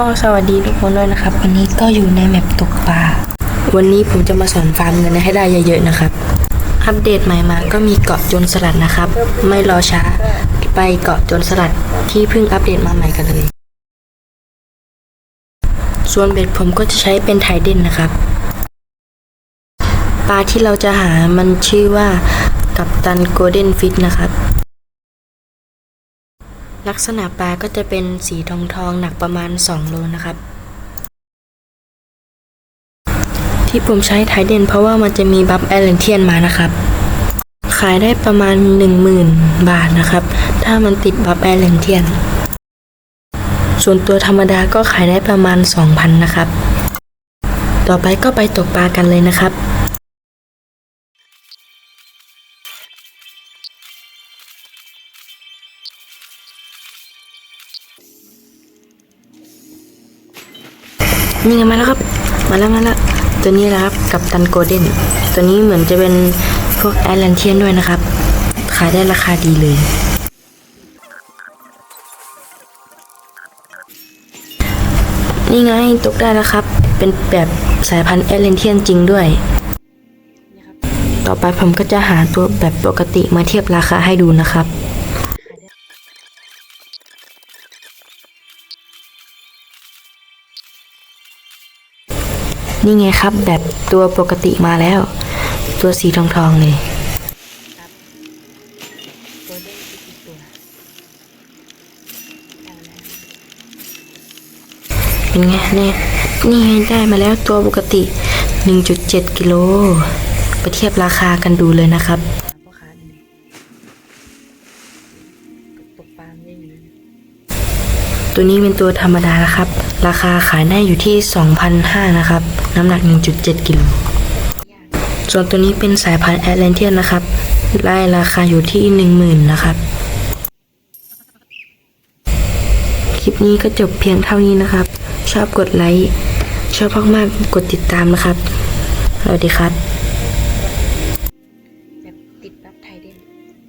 ก็สวัสดีทุกคนด้วยนะครับ วันนี้ก็อยู่ในแมปตกปลา วันนี้ผมจะมาสอนฟาร์มเงินให้ได้เยอะๆนะครับ อัปเดตใหม่มาก็มีเกาะจรสลัดนะครับ ไม่รอช้า ไปเกาะจรสลัดที่เพิ่งอัปเดตมาใหม่กันเลย ส่วนเบ็ดผมก็จะใช้เป็นไทเด่นนะครับ ปลาที่เราจะหามันชื่อว่ากัปตันโกลเด้นฟิตนะครับ ลักษณะปลาก็จะเป็นสีทองทองๆหนักประมาณ 2 โลนะครับ ที่ผมใช้ไทเดนเพราะว่ามันจะมีบัฟแอลเลนเทียนมานะครับ ขายได้ประมาณ 10,000 บาทนะครับ ถ้ามันติดบัฟแอลเลนเทียน ส่วนตัวธรรมดาก็ขายได้ประมาณ 2,000 นะครับ ต่อไปก็ไปตกปลากันเลยนะครับ นี่มาแล้วครับ มาแล้วมาแล้ว ตัวนี้นะครับ กับตันโกลเด้น ตัวนี้เหมือนจะเป็นพวกแอตแลนเทียนด้วยนะครับ ขายได้ราคาดีเลย นี่ไงตกได้แล้วครับ เป็นแบบสายพันธุ์แอตแลนเทียนจริงด้วย ต่อไปผมก็จะหาตัวแบบปกติมาเทียบราคาให้ดูนะครับ นี่ไงครับ แบบตัวปกติมาแล้ว ตัวสีทองทองเลยเป็นไงเนี่ยนี่ไงได้มาแล้วตัวปกติ 1.7 กิโล ไปเทียบราคากันดูเลยนะครับ ตัวนี้เป็นตัวธรรมดานะครับ ราคาขายได้อยู่ที่2,500นะครับ น้ำหนัก 1.7กิโลส่วนตัวนี้เป็นสายพันธุ์แอตแลนเทียนนะครับ ไล่ราคาอยู่ที่ 10,000นะครับ คลิปนี้ก็จบเพียงเท่านี้นะครับ ชอบกดไลค์ ชอบมากๆกดติดตามนะครับ สวัสดีครับ